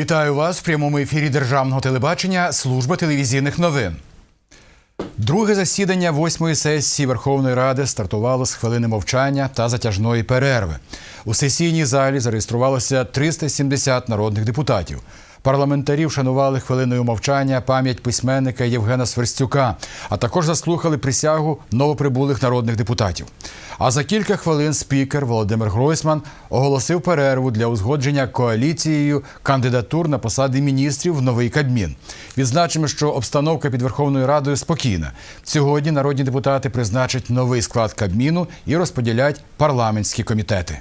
Вітаю вас в прямому ефірі Державного телебачення Служба телевізійних новин. Друге засідання восьмої сесії Верховної Ради стартувало з хвилини мовчання та затяжної перерви. У сесійній залі зареєструвалося 370 народних депутатів. Парламентарі вшанували хвилиною мовчання пам'ять письменника Євгена Сверстюка, а також заслухали присягу новоприбулих народних депутатів. А за кілька хвилин спікер Володимир Гройсман оголосив перерву для узгодження коаліцією кандидатур на посади міністрів в новий Кабмін. Відзначимо, що обстановка під Верховною Радою спокійна. Сьогодні народні депутати призначать новий склад Кабміну і розподілять парламентські комітети.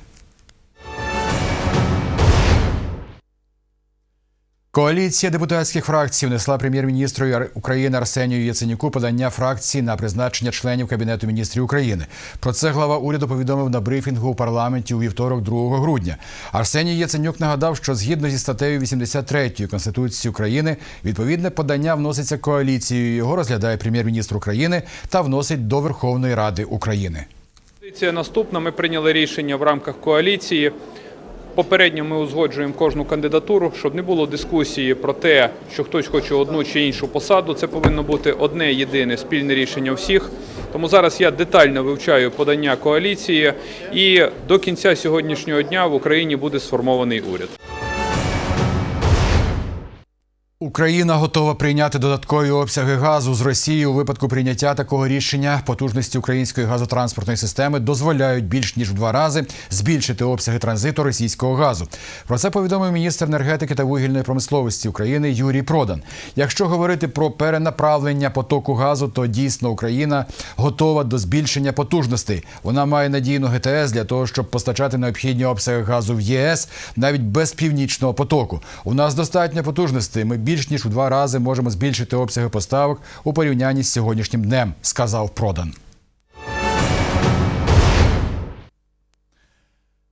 Коаліція депутатських фракцій внесла прем'єр-міністру України Арсенію Яценюку подання фракції на призначення членів Кабінету міністрів України. Про це глава уряду повідомив на брифінгу у парламенті у вівторок, 2 грудня. Арсеній Яценюк нагадав, що згідно зі статтею 83 Конституції України відповідне подання вноситься коаліцією. Його розглядає прем'єр-міністр України та вносить до Верховної Ради України. Наступна. Ми прийняли рішення в рамках коаліції. Попередньо ми узгоджуємо кожну кандидатуру, щоб не було дискусії про те, що хтось хоче одну чи іншу посаду. Це повинно бути одне єдине спільне рішення всіх. Тому зараз я детально вивчаю подання коаліції, і до кінця сьогоднішнього дня в Україні буде сформований уряд. Україна готова прийняти додаткові обсяги газу з Росії у випадку прийняття такого рішення. Потужності української газотранспортної системи дозволяють більш ніж в два рази збільшити обсяги транзиту російського газу. Про це повідомив міністр енергетики та вугільної промисловості України Юрій Продан. Якщо говорити про перенаправлення потоку газу, то дійсно Україна готова до збільшення потужностей. Вона має надійну ГТС для того, щоб постачати необхідні обсяги газу в ЄС навіть без північного потоку. У нас достатньо потужностей. Ми більш ніж у два рази можемо збільшити обсяги поставок у порівнянні з сьогоднішнім днем, сказав Продан.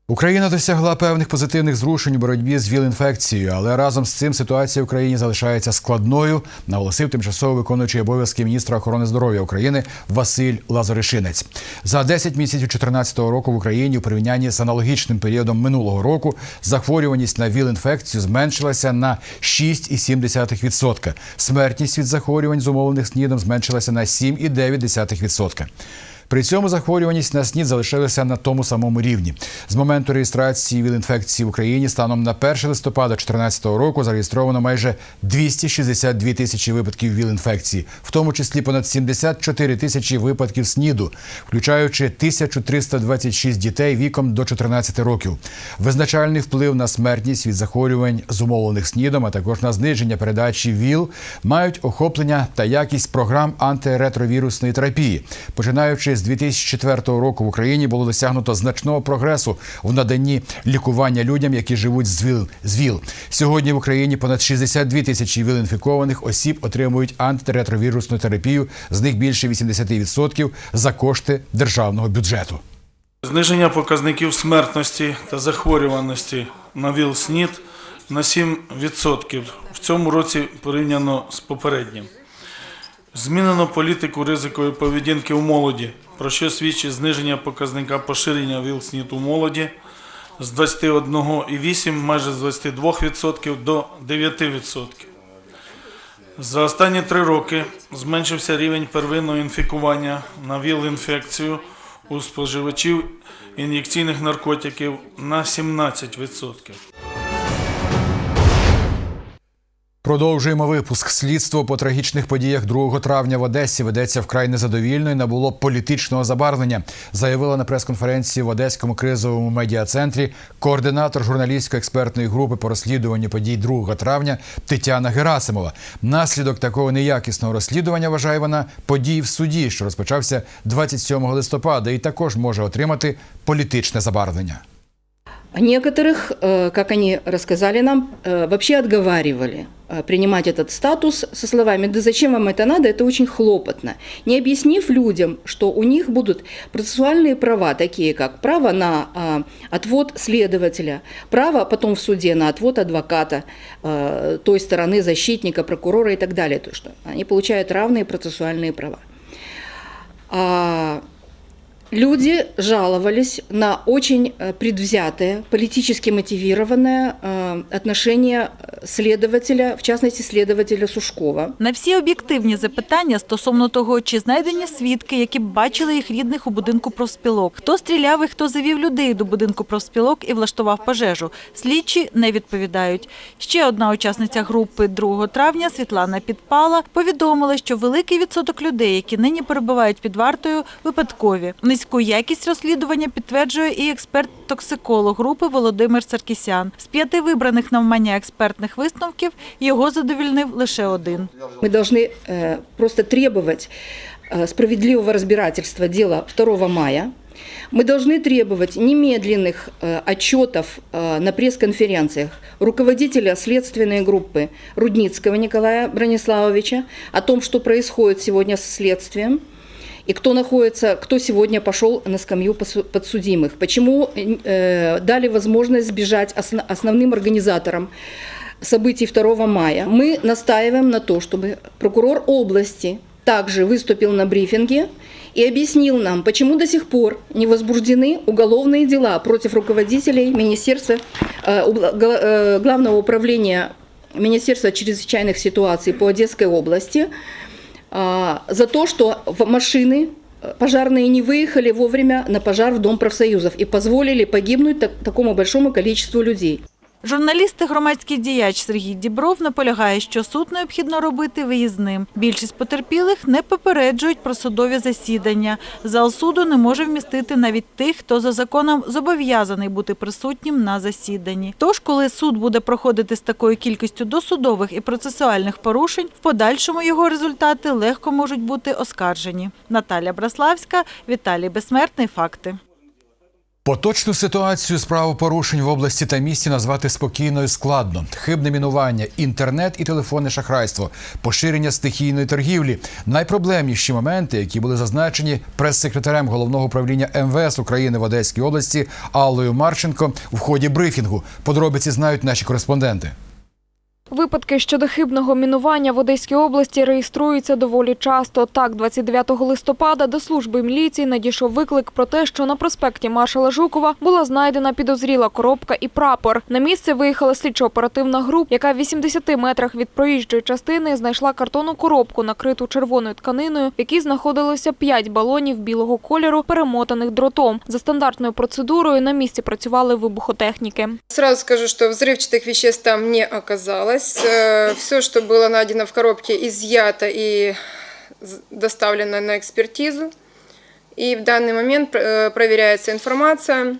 Україна досягла певних позитивних зрушень у боротьбі з ВІЛ-інфекцією, але разом з цим ситуація в країні залишається складною, наголосив тимчасово виконуючий обов'язки міністра охорони здоров'я України Василь Лазаришинець. За 10 місяців 2014 року в Україні у порівнянні з аналогічним періодом минулого року захворюваність на ВІЛ-інфекцію зменшилася на 6,7%. Смертність від захворювань, зумовлених СНІДом, зменшилася на 7,9%. При цьому захворюваність на СНІД залишилася на тому самому рівні. З моменту реєстрації ВІЛ-інфекції в Україні станом на 1 листопада 2014 року зареєстровано майже 262 тисячі випадків ВІЛ-інфекції, в тому числі понад 74 тисячі випадків СНІДу, включаючи 1326 дітей віком до 14 років. Визначальний вплив на смертність від захворювань, зумовлених СНІДом, а також на зниження передачі ВІЛ, мають охоплення та якість програм антиретровірусної терапії, починаючи з 2004 року в Україні було досягнуто значного прогресу в наданні лікування людям, які живуть з ВІЛ. з ВІЛ. Сьогодні в Україні понад 62 тисячі ВІЛ-інфікованих осіб отримують антиретровірусну терапію, з них більше 80% за кошти державного бюджету. Зниження показників смертності та захворюваності на ВІЛ-СНІД на 7% в цьому році порівняно з попереднім. Змінено політику ризикової поведінки у молоді, про що свідчить зниження показника поширення ВІЛ-СНІД у молоді з 21,8 майже з 22% до 9%. За останні три роки зменшився рівень первинного інфікування на ВІЛ-інфекцію у споживачів ін'єкційних наркотиків на 17%. Продовжуємо випуск. Слідство по трагічних подіях 2 травня в Одесі ведеться вкрай незадовільно і набуло політичного забарвлення. Заявила на прес-конференції в Одеському кризовому медіа-центрі координатор журналістсько-експертної групи по розслідуванню подій 2 травня Тетяна Герасимова. Наслідок такого неякісного розслідування вважає вона подій в суді, що розпочався 27 листопада, і також може отримати політичне забарвлення. Некоторых, э, как они рассказали нам, э, вообще отговаривали э, принимать этот статус со словами «да зачем вам это надо, это очень хлопотно», не объяснив людям, что у них будут процессуальные права, такие как право на а, отвод следователя, право потом в суде на отвод адвоката, а, той стороны защитника, прокурора и так далее, то что они получают равные процессуальные права. А, Люди жаловались на очень э, предвзятое, политически мотивированное э, э, отношение следователя, в частности, следователя Сушкова. На всі об'єктивні запитання стосовно того, чи знайдені свідки, які б бачили їх рідних у будинку профспілок, хто стріляв і хто завів людей до будинку профспілок і влаштував пожежу, слідчі не відповідають. Ще одна учасниця групи 2 травня Світлана Підпала повідомила, що великий відсоток людей, які нині перебувають під вартою, випадкові. Низьку якість розслідування підтверджує і експерт-токсиколог групи Володимир Саркісян. З п'яти вибраних навмання експертних висновків його задовільнив лише один. Мы должны э, просто требовать э, справедливого разбирательства дела 2 мая. Мы должны требовать немедленных э, отчетов э, на пресс-конференциях руководителя следственной группы Рудницкого Николая Брониславовича о том, что происходит сегодня со следствием и кто находится, кто сегодня пошел на скамью подсудимых. Почему э, дали возможность сбежать осно- основным организаторам событий 2 мая. Мы настаиваем на то, чтобы прокурор области также выступил на брифинге и объяснил нам, почему до сих пор не возбуждены уголовные дела против руководителей Министерства, э, э, Главного управления Министерства чрезвычайных ситуаций по Одесской области за то, что в машины э, пожарные не выехали вовремя на пожар в Дом профсоюзов и позволили погибнуть так- такому большому количеству людей. Журналіст і громадський діяч Сергій Дібров наполягає, що суд необхідно робити виїзним. Більшість потерпілих не попереджують про судові засідання. Зал суду не може вмістити навіть тих, хто за законом зобов'язаний бути присутнім на засіданні. Тож, коли суд буде проходити з такою кількістю досудових і процесуальних порушень, в подальшому його результати легко можуть бути оскаржені. Наталя Браславська, Віталій Безсмертний. Факти. Поточну ситуацію з правопорушень в області та місті назвати спокійною складно. Хибне мінування, інтернет і телефонне шахрайство, поширення стихійної торгівлі найпроблемніші моменти, які були зазначені прес-секретарем головного управління МВС України в Одеській області Аллою Марченко в ході брифінгу. Подробиці знають наші кореспонденти. Випадки щодо хибного мінування в Одеській області реєструються доволі часто. Так, 29 листопада до служби міліції надійшов виклик про те, що на проспекті маршала Жукова була знайдена підозріла коробка і прапор. На місце виїхала слідчо-оперативна група, яка в 80 метрах від проїжджої частини знайшла картонну коробку, накриту червоною тканиною, в якій знаходилося 5 балонів білого кольору, перемотаних дротом. За стандартною процедурою на місці працювали вибухотехніки. Сразу скажу, что взрывчатых веществ там не оказалось Все, что было найдено в коробке, изъято и з- доставлено на экспертизу. И в данный момент э, проверяется информация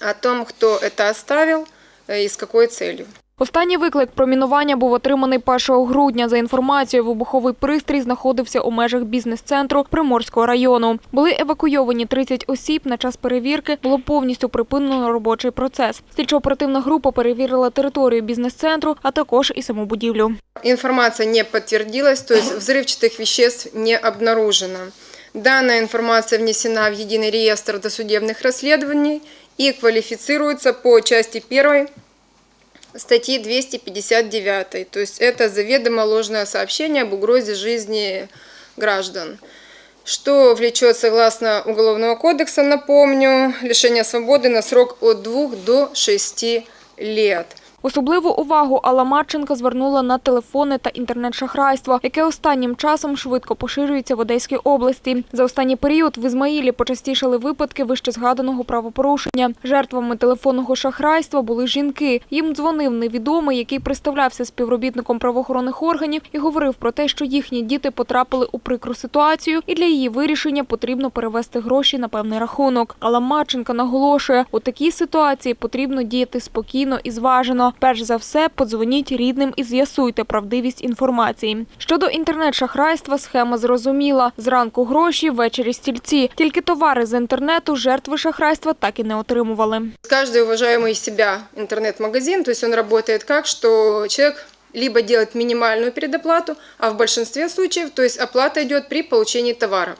о том, кто это оставил э, и с какой целью. Останній виклик про мінування був отриманий 1 грудня. За інформацією, вибуховий пристрій знаходився у межах бізнес-центру Приморського району. Були евакуйовані 30 осіб. На час перевірки було повністю припинено робочий процес. Слідчо-оперативна група перевірила територію бізнес-центру, а також і саму будівлю. Информация не подтвердилась, то есть взрывчатых веществ не обнаружено. Данная информация внесена в единый реестр досудебных расследований и квалифицируется по части 1 статьи 259. То есть это заведомо ложное сообщение об угрозе жизни граждан. Что влечет, согласно Уголовного кодекса, напомню, лишение свободы на срок от 2 до 6 лет. Особливу увагу Алла Марченко звернула на телефони та інтернет-шахрайство, яке останнім часом швидко поширюється в Одеській області. За останній період в Ізмаїлі почастішали випадки вище згаданого правопорушення. Жертвами телефонного шахрайства були жінки. Їм дзвонив невідомий, який представлявся співробітником правоохоронних органів і говорив про те, що їхні діти потрапили у прикру ситуацію, і для її вирішення потрібно перевести гроші на певний рахунок. Алла Марченка наголошує, у такій ситуації потрібно діяти спокійно і зважено Перш за все, подзвоніть рідним і з'ясуйте правдивість інформації. Щодо інтернет-шахрайства, схема зрозуміла. Зранку гроші, ввечері стільці. Тільки товари з інтернету жертви шахрайства так і не отримували. Каждый уважаемый себя интернет-магазин, то есть он работает как, что человек либо делает минимальную предоплату, а в большинстве случаев, то есть оплата идет при получении товара.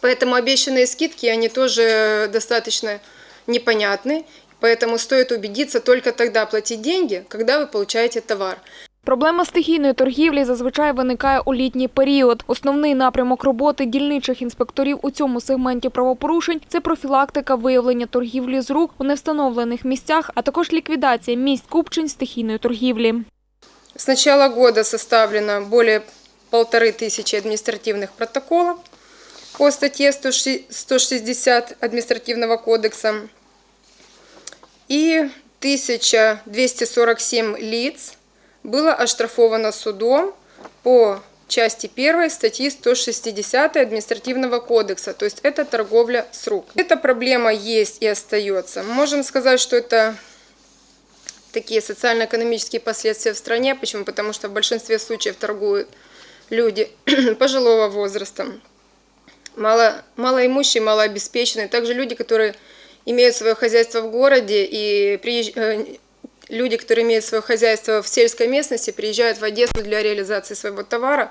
Поэтому обещанные скидки, они тоже достаточно непонятны, поэтому стоит убедиться только тогда платить деньги, когда вы получаете товар. Проблема стихійної торгівлі зазвичай виникає у літній період. Основний напрямок роботи дільничих інспекторів у цьому сегменті правопорушень – це профілактика виявлення торгівлі з рук у невстановлених місцях, а також ліквідація місць купчень стихійної торгівлі. С начала года составлено более полторы тысячи административных протоколов по статье 160 Административного кодекса И 1247 лиц было оштрафовано судом по части 1 статьи 160 Административного кодекса, то есть это торговля с рук. Эта проблема есть и остается. Можем сказать, что это такие социально-экономические последствия в стране. Почему? Потому что в большинстве случаев торгуют люди пожилого возраста, мало, малоимущие, малообеспеченные, также люди, которые имеют свое хозяйство в городе и приезж- э, люди, которые имеют свое хозяйство в сельской местности, приезжают в Одессу для реализации своего товара.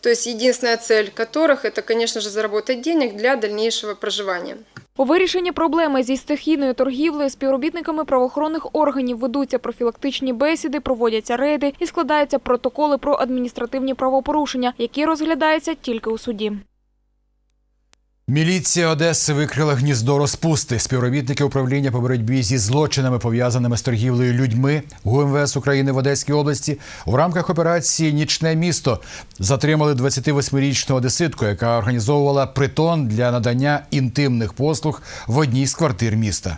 То есть единственная цель которых это, конечно же, заработать денег для дальнейшего проживания. У вирішенні проблеми зі стихійною торгівлею співробітниками правоохоронних органів ведуться профілактичні бесіди, проводяться рейди і складаються протоколи про адміністративні правопорушення, які розглядаються тільки у суді. Міліція Одеси викрила гніздо розпусти. Співробітники управління по боротьбі зі злочинами, пов'язаними з торгівлею людьми ГУМВС України в Одеській області у рамках операції Нічне місто затримали 28-річну одеситку, яка організовувала притон для надання інтимних послуг в одній з квартир міста.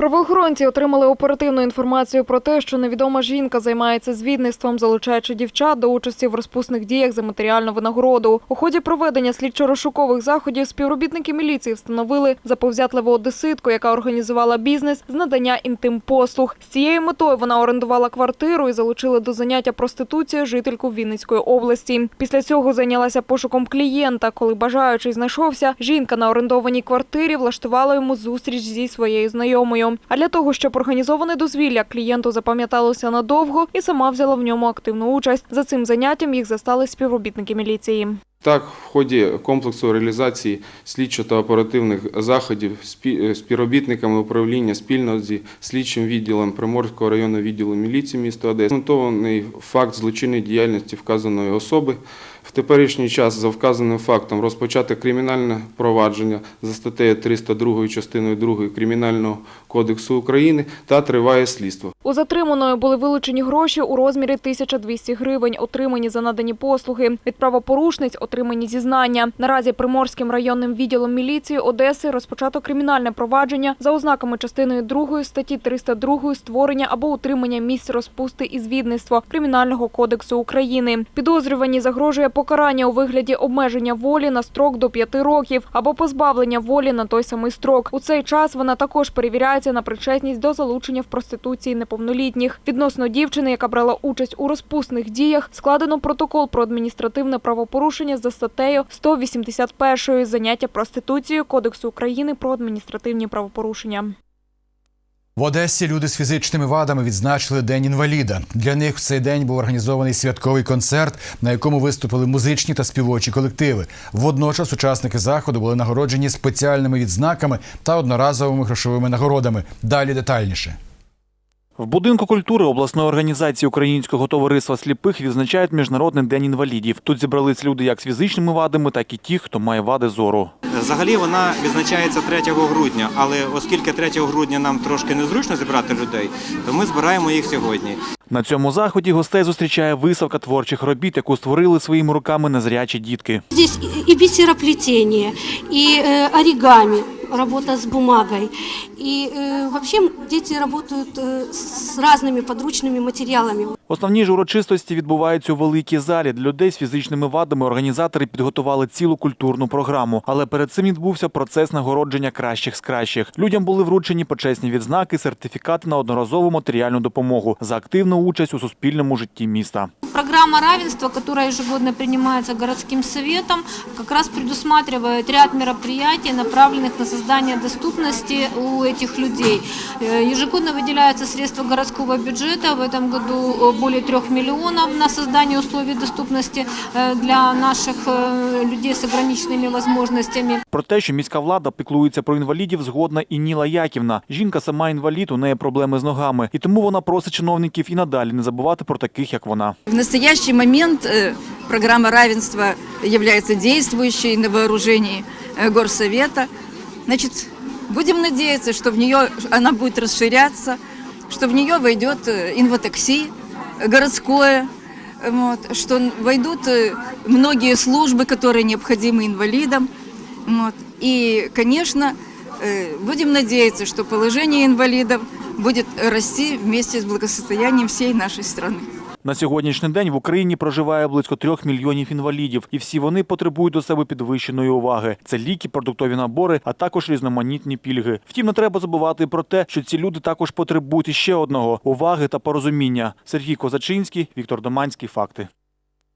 Правоохоронці отримали оперативну інформацію про те, що невідома жінка займається звідництвом, залучаючи дівчат до участі в розпусних діях за матеріальну винагороду. У ході проведення слідчо-розшукових заходів співробітники міліції встановили заповзятливу одеситку, яка організувала бізнес з надання інтим-послуг. З цією метою вона орендувала квартиру і залучила до заняття проституцією жительку Вінницької області. Після цього зайнялася пошуком клієнта. Коли бажаючий знайшовся, жінка на орендованій квартирі влаштувала йому зустріч зі своєю знайомою. А для того, щоб організоване дозвілля клієнту запам'яталося надовго, і сама взяла в ньому активну участь. За цим заняттям їх застали співробітники міліції. Так, в ході комплексу реалізації слідчо та оперативних заходів е, співробітниками управління спільно зі слідчим відділом Приморського районного відділу міліції міста Одеси факт злочинної діяльності вказаної особи. Теперішній час за вказаним фактом розпочати кримінальне провадження за статтею 302 частиною 2 Кримінального кодексу України та триває слідство. У затриманої були вилучені гроші у розмірі 1200 гривень, отримані за надані послуги. Від правопорушниць отримані зізнання. Наразі Приморським районним відділом міліції Одеси розпочато кримінальне провадження за ознаками частиною 2 статті 302 створення або утримання місць розпусти і звідництва Кримінального кодексу України. Підозрювані загрожує покарання у вигляді обмеження волі на строк до 5 років або позбавлення волі на той самий строк. У цей час вона також перевіряється на причетність до залучення в проституції неповнолітніх. Відносно дівчини, яка брала участь у розпусних діях, складено протокол про адміністративне правопорушення за статтею 181 заняття проституцією Кодексу України про адміністративні правопорушення. В Одесі люди з фізичними вадами відзначили День інваліда. Для них в цей день був організований святковий концерт, на якому виступили музичні та співочі колективи. Водночас учасники заходу були нагороджені спеціальними відзнаками та одноразовими грошовими нагородами. Далі детальніше. В будинку культури обласної організації Українського товариства сліпих відзначають Міжнародний день інвалідів. Тут зібрались люди як з фізичними вадами, так і ті, хто має вади зору. Взагалі вона відзначається 3 грудня, але оскільки 3 грудня нам трошки незручно зібрати людей, то ми збираємо їх сьогодні. На цьому заході гостей зустрічає виставка творчих робіт, яку створили своїми руками незрячі дітки. Здесь и- и бисероплетение, и э, оригами, работа с бумагой. И э, вообще дети работают э, с разными подручными материалами. Основні ж урочистості відбуваються у великій залі. Для людей з фізичними вадами організатори підготували цілу культурну програму. Але перед цим відбувся процес нагородження кращих з кращих. Людям були вручені почесні відзнаки, сертифікати на одноразову матеріальну допомогу за активну участь у суспільному житті міста. Программа равенства, которая ежегодно принимается городским советом, как раз предусматривает ряд мероприятий, направленных на создание создание доступности у этих людей. Э, Ежегодно выделяются средства городского бюджета. В этом году э, более трех миллионов на создание условий доступности э, для наших э, людей с ограниченными возможностями. Про те, що міська влада піклується про інвалідів, згодна і Ніла Яківна. Жінка сама інвалід, у неї проблеми з ногами, і тому вона просить чиновників і надалі не забувати про таких, як вона. В настоящий момент э, программа равенства является действующей на вооружении э, Горсовета. Значит, будем надеяться, что в нее она будет расширяться, что в нее войдет э, инвотакси городское, э, вот, что войдут э, многие службы, которые необходимы инвалидам. Вот. И, конечно, э, будем надеяться, что положение инвалидов будет расти вместе с благосостоянием всей нашей страны. На сьогоднішній день в Україні проживає близько трьох мільйонів інвалідів, і всі вони потребують до себе підвищеної уваги. Це ліки, продуктові набори, а також різноманітні пільги. Втім, не треба забувати про те, що ці люди також потребують іще одного уваги та порозуміння. Сергій Козачинський, Віктор Доманський. Факти.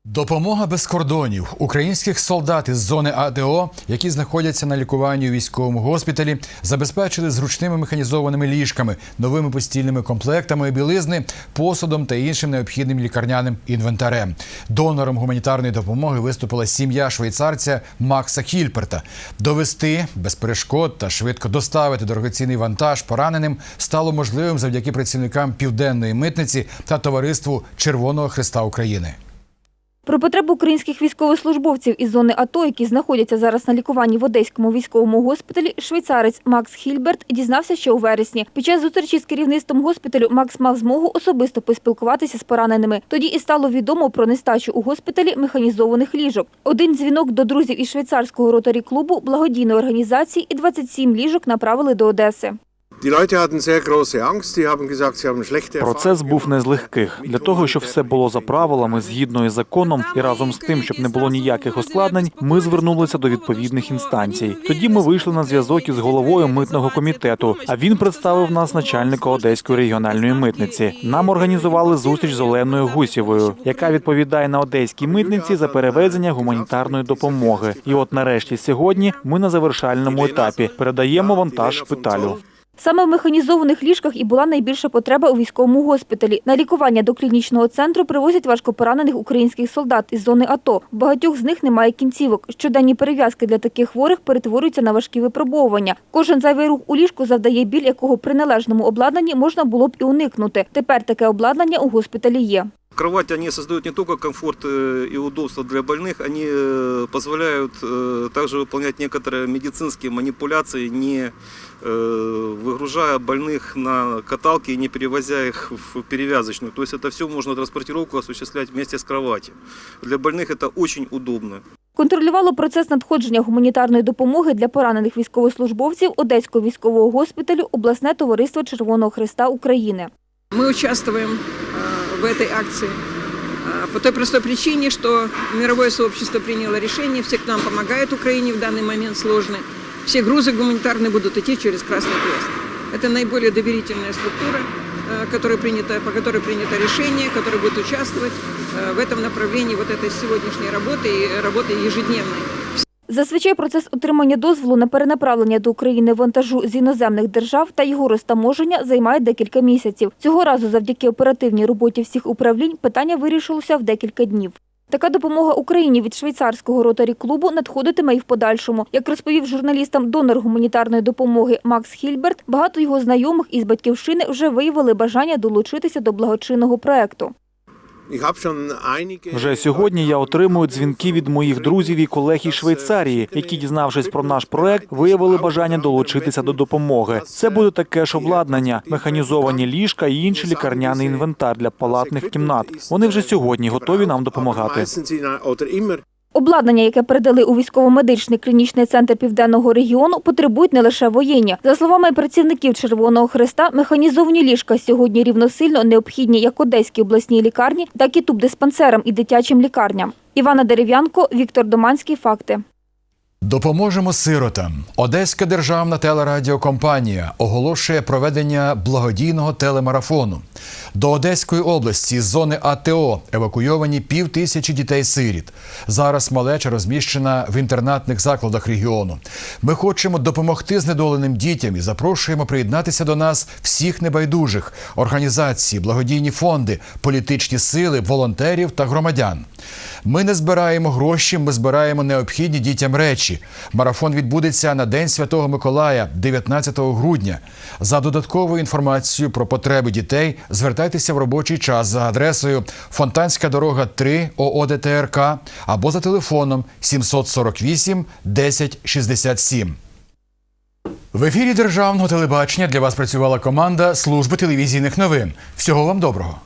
Допомога без кордонів українських солдат із зони АДО, які знаходяться на лікуванні у військовому госпіталі, забезпечили зручними механізованими ліжками, новими постільними комплектами білизни, посудом та іншим необхідним лікарняним інвентарем. Донором гуманітарної допомоги виступила сім'я швейцарця Макса Хільперта. Довести без перешкод та швидко доставити дорогоцінний вантаж пораненим стало можливим завдяки працівникам південної митниці та товариству Червоного Христа України. Про потребу українських військовослужбовців із зони АТО, які знаходяться зараз на лікуванні в Одеському військовому госпіталі, швейцарець Макс Хільберт дізнався ще у вересні. Під час зустрічі з керівництвом госпіталю Макс мав змогу особисто поспілкуватися з пораненими. Тоді і стало відомо про нестачу у госпіталі механізованих ліжок. Один дзвінок до друзів із швейцарського ротарі клубу, благодійної організації і 27 ліжок направили до Одеси. Процес був не з легких. Для того, щоб все було за правилами, згідно із законом, і разом з тим, щоб не було ніяких ускладнень, ми звернулися до відповідних інстанцій. Тоді ми вийшли на зв'язок із головою митного комітету. А він представив нас начальника Одеської регіональної митниці. Нам організували зустріч з Оленою Гусєвою, яка відповідає на одеській митниці за перевезення гуманітарної допомоги. І от нарешті сьогодні ми на завершальному етапі передаємо вантаж шпиталю. Саме в механізованих ліжках і була найбільша потреба у військовому госпіталі. На лікування до клінічного центру привозять важкопоранених українських солдат із зони АТО. Багатьох з них немає кінцівок. Щоденні перев'язки для таких хворих перетворюються на важкі випробовування. Кожен зайвий рух у ліжку завдає біль, якого при належному обладнанні можна було б і уникнути. Тепер таке обладнання у госпіталі є. Кровать они создают не только комфорт э, и удобство для больных, они э, позволяют э, также выполнять некоторые медицинские манипуляции, не э, выгружая больных на каталки и не перевозя их в перевязочную. То есть это все можно транспортировку осуществлять вместе с кроватью. Для больных это очень удобно. Контролювало процес надходження гуманітарної допомоги для поранених військовослужбовців Одеського військового госпіталю обласне товариство Червоного Христа України. Мы участвуем э, в этой акции э, по той простой причине, что мировое сообщество приняло решение, все к нам помогают Украине в данный момент сложный. Все грузы гуманитарные будут идти через Красный Крест. Это наиболее доверительная структура, э, которая принята, по которой принято решение, которая будет участвовать э, в этом направлении вот этой сегодняшней работы и работы ежедневной. Зазвичай процес отримання дозволу на перенаправлення до України вантажу з іноземних держав та його розтаможення займає декілька місяців. Цього разу завдяки оперативній роботі всіх управлінь питання вирішилося в декілька днів. Така допомога Україні від швейцарського ротарі клубу надходитиме і в подальшому. Як розповів журналістам донор гуманітарної допомоги Макс Хільберт, багато його знайомих із батьківщини вже виявили бажання долучитися до благочинного проекту. Вже сьогодні я отримую дзвінки від моїх друзів і колег із Швейцарії, які, дізнавшись про наш проект, виявили бажання долучитися до допомоги. Це буде таке ж обладнання, механізовані ліжка і інший лікарняний інвентар для палатних кімнат. Вони вже сьогодні готові нам допомагати. Обладнання, яке передали у військово-медичний клінічний центр південного регіону, потребують не лише воєнні. За словами працівників Червоного Христа, механізовані ліжка сьогодні рівносильно необхідні як Одеській обласній лікарні, так і тубдиспансерам і дитячим лікарням. Івана Дерев'янко, Віктор Доманський. Факти. Допоможемо сиротам. Одеська державна телерадіокомпанія оголошує проведення благодійного телемарафону. До Одеської області з зони АТО евакуйовані пів тисячі дітей-сиріт. Зараз малеча розміщена в інтернатних закладах регіону. Ми хочемо допомогти знедоленим дітям і запрошуємо приєднатися до нас всіх небайдужих організацій, благодійні фонди, політичні сили, волонтерів та громадян. Ми не збираємо гроші, ми збираємо необхідні дітям речі. Марафон відбудеться на День Святого Миколая, 19 грудня. За додатковою інформацією про потреби дітей звертайтеся в робочий час за адресою Фонтанська дорога 3 ООДТРК або за телефоном 748 10 67. В ефірі державного телебачення для вас працювала команда служби телевізійних новин. Всього вам доброго.